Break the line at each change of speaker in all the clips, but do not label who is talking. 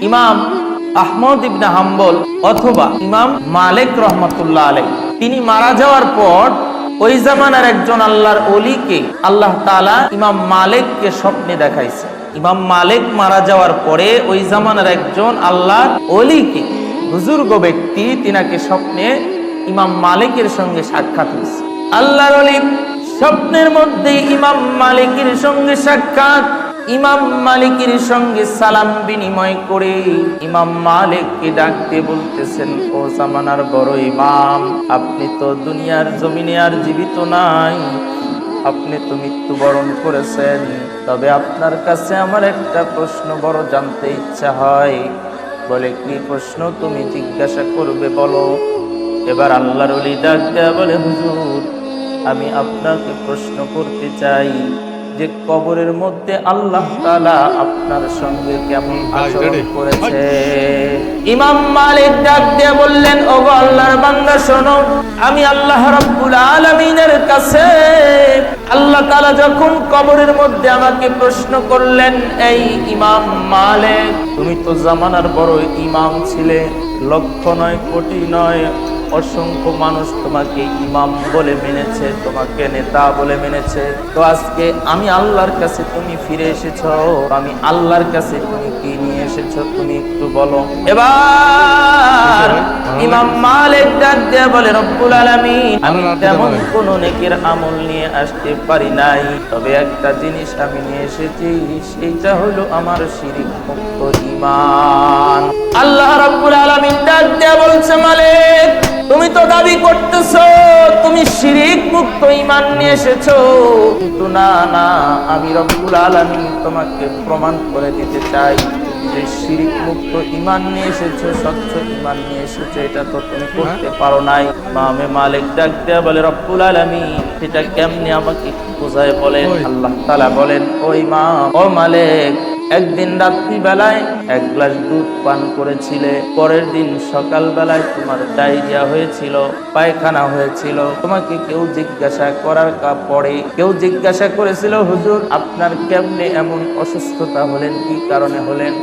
ইমাম আহমদ ইবনে হাম্বল অথবা ইমাম মালিক রহমতুল্লাহ আলাই তিনি মারা যাওয়ার পর ওই জামানার একজন আল্লাহর অলিকে আল্লাহ তাআলা ইমাম মালিককে স্বপ্নে দেখাইছে। ইমাম মালিক মারা যাওয়ার পরে ওই জামানার একজন আল্লাহর অলিকে বুজুর্গ ব্যক্তি তিনাকে স্বপ্নে ইমাম মালিকের সঙ্গে সাক্ষাৎ হয়েছে। আল্লাহর অলি স্বপ্নের মধ্যে ইমাম মালিকের সঙ্গে সাক্ষাৎ। ইমাম মালিকের সঙ্গে সালাম বিনিময় করে ইমাম মালিককে ডাকতে বলতেছেন, ও জামানার বড় ইমাম, আপনি তো দুনিয়ার জমিনে আর জীবিত নাই। আপনি তো মৃত্যুবরণ করেছেন। তবে আপনার কাছে আমার একটা প্রশ্ন বড় জানতে ইচ্ছা হয়। বলে, কি প্রশ্ন? তুমি জিজ্ঞাসা করবে, বলো। এবার আল্লাহর ডাক দেয়া বলে, হুজুর, আমি আপনাকে প্রশ্ন করতে চাই। যে কবরের মধ্যে আল্লাহ তাআলা আপনার সঙ্গে কেমন আচরণ করেছে। ইমাম মালিক ডাক দিয়ে বললেন ও আল্লাহর বান্দা শোনো আমি আল্লাহ রাব্বুল আলামিনের কাছে আল্লাহ তাআলা যখন কবরের মধ্যে আমাকে প্রশ্ন করলেন এই ইমাম মালিক তুমি তো জামানার বড় ইমাম ছিলে লক্ষ নয় কোটি নয় অসংখ্য মানুষ তোমাকে ইমাম বলে মেনেছে তোমাকে নেতা বলে মেনেছে। তো আজকে আমি আল্লাহর কাছে তুমি ফিরে এসেছ আমি আল্লাহর কাছে তুমি কি নিয়ে এসেছ তুমি একটু বলো। এবার ইমাম মালিক ডাক দিয়ে বলে রব্বুল আলামিন আমি তেমন কোন নেকের আমল নিয়ে আসতে পারি নাই তবে একটা জিনিস আমি নিয়ে এসেছি সেইটা হলো আমার শিরিক মুক্ত ঈমান। আল্লাহ রাব্বুল আলামিন ডাক দাবি করতেছো? তুমি শিরিক মুক্ত ইমান নিয়ে এসেছ। কিন্তু না না আমি রব্বুল আলামিন তোমাকে প্রমাণ করে দিতে চাই যে শিরিক মুক্ত ঈমান নিয়ে এসেছ স্বচ্ছ ঈমান নিয়ে এসেছ এটা তো তুমি করতে পারো নাই। মামে মালিক ডাক দেয়া বলে রব্বুল আলামিন এটা কেমনে আমাকে বোঝায় বলেন? আল্লাহ তাআলা বলেন ওই মা ও মালিক একদিন রাত্রি বেলায় এক গ্লাস দুধ পান করেছিলে। পরের দিন সকাল বেলায় তোমার ডায়রিয়া হয়েছিল, পায়খানা হয়েছিল। তোমাকে কেউ জিজ্ঞাসা করার পরে কেউ জিজ্ঞাসা করেছিল, হুজুর, আপনার কেমনে এমন অসুস্থতা হলেন? কি কারণে হলেন?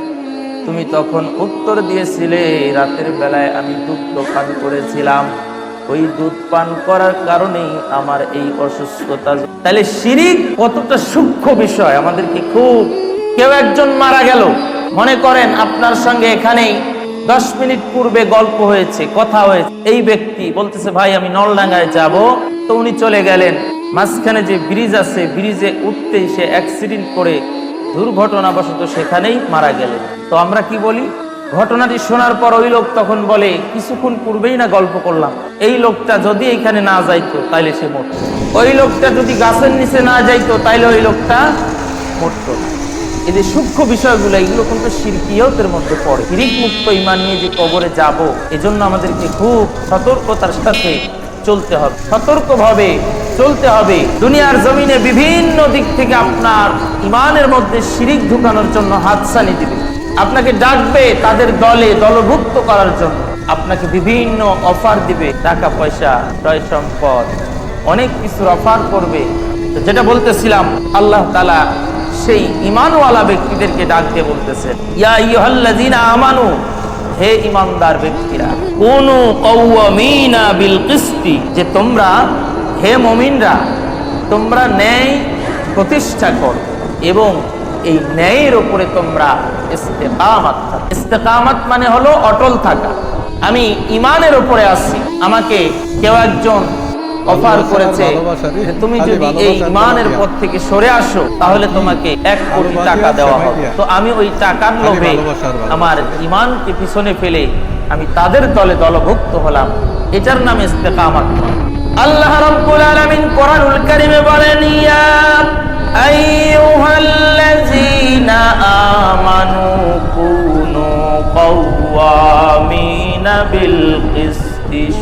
তুমি তখন উত্তর দিয়েছিলে, রাতের বেলায় আমি দুধ পান করেছিলাম। ওই দুধ পান করার কারণেই আমার এই অসুস্থতা তাহলে শিরিক কতটা সূক্ষ্ম বিষয়, আমাদেরকে খুব কেউ একজন মারা গেল। মনে করেন আপনার সঙ্গে এখানেই দশ মিনিট পূর্বে গল্প হয়েছে, কথা হয়েছে। এই ব্যক্তি বলতেছে, ভাই, আমি নলডাঙ্গায় যাব। তো উনি চলে গেলেন। মাঝখানে যে ব্রিজ আছে, ব্রিজে উঠতেই সে অ্যাক্সিডেন্ট করে দুর্ঘটনাবশত সেখানেই মারা গেলেন। তো আমরা কি বলি? ঘটনাটি শোনার পর ওই লোক তখন বলে, কিছুক্ষণ পূর্বেই না গল্প করলাম। এই লোকটা যদি এখানে না যাইতো, তাইলে সে মরত। ওই লোকটা যদি গাছের নিচে না যাইতো, তাইলে ওই লোকটা মরত। এই যে সূক্ষ্ম বিষয়গুলো, এগুলো কিন্তু সিরকিয়তের মধ্যে পড়ে। শিরিক মুক্ত ইমান নিয়ে যে কবরে যাব, এজন্য আমাদেরকে খুব সতর্কতার সাথে চলতে হবে। সতর্কভাবে চলতে হবে। দুনিয়ার জমিনে বিভিন্ন দিক থেকে আপনার ইমানের মধ্যে শিরিক ঢুকানোর জন্য হাতছানি দিবে। আপনাকে ডাকবে তাদের দলে দলভুক্ত করার জন্য। আপনাকে বিভিন্ন অফার দিবে, টাকা, পয়সা, ক্রয় সম্পদ। অনেক কিছুর অফার করবে। যেটা বলতেছিলাম, আল্লাহ তালা সেই ইমানওয়ালা ব্যক্তিদেরকে ডাক দিয়ে বলতেছেন ইয়া ইয়ুহাল্লাযীনা আমানু, হে ইমানদার ব্যক্তিরা, কোনু কওয়ামিনা বিল কিসতি যে তোমরা, হে মুমিনরা, তোমরা ন্যায় প্রতিষ্ঠা করো এবং এই ন্যায়ের উপরে তোমরা ইস্তেকামাত। ইস্তেকামাত মানে হলো অটল থাকা আমি ইমানের উপরে আছি আমাকে কেউ একজন অফার করেছে। তুমি যদি এই ইমানের পথ থেকে সরে আসো তাহলে তোমাকে এক কোটি টাকা দেওয়া হবে। তো আমি ওই টাকার লোভে আমার ইমানকে পিছনে ফেলে আমি তাদের দলে দলভুক্ত হলাম। এটার নাম ইস্তেকামাত। আল্লাহ রাব্বুল আলামিন কোরআনুল কারীমে বলেন ইয়া আইয়ুহাল্লাযীনা আমানু কুনু কাওয়ামিনা বিল কিসতি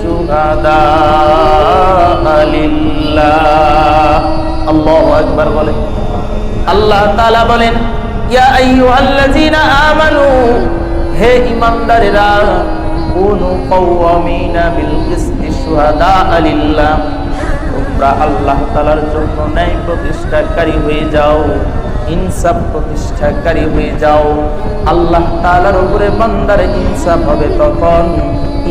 শুহাদা লিল্লাহ আল্লাহু আকবার বলেন আল্লাহ তাআলা বলেন, ইয়া আইয়ুহাল্লাযীনা আমানু, হে ঈমানদারেরা, কুনু কাওয়ামিনা বিল কিসতি শুহাদা লিল্লাহ আল্লাহ তাআলার জন্য ন্যায় প্রতিষ্ঠাকারী হয়ে যাও। ইনসাফ প্রতিষ্ঠাকারী হয়ে যাও। আল্লাহ তাআলার উপরে বান্দার ইনসাফ হবে তখন।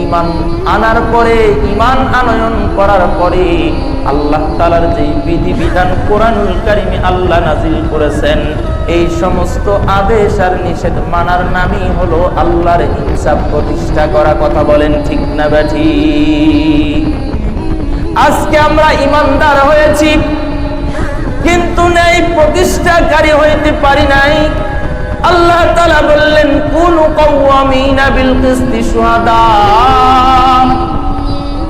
ইমান আনার পরে ইমান আনয়ন করার পরে আল্লাহ তাআলার যে বিধিবিধান কোরআনুল কারিমে আল্লাহ নাজিল করেছেন, এই সমস্ত আদেশ আর নিষেধ মানার নামই হলো আল্লাহর ইনসাফ প্রতিষ্ঠা করা। কথা বলেন ঠিক না ব্যাঠি? আজকে আমরা ইমানদার নেই প্রতিষ্ঠাকারী হইতে পারি নাই। আল্লাহ তালা বললেন, কোন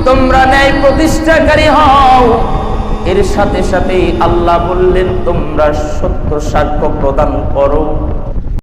তোমরা ন্যায় প্রতিষ্ঠাকারী হও। এর সাথে সাথে আল্লাহ বললেন, তোমরা সত্য সাক্ষ্য প্রদান করো।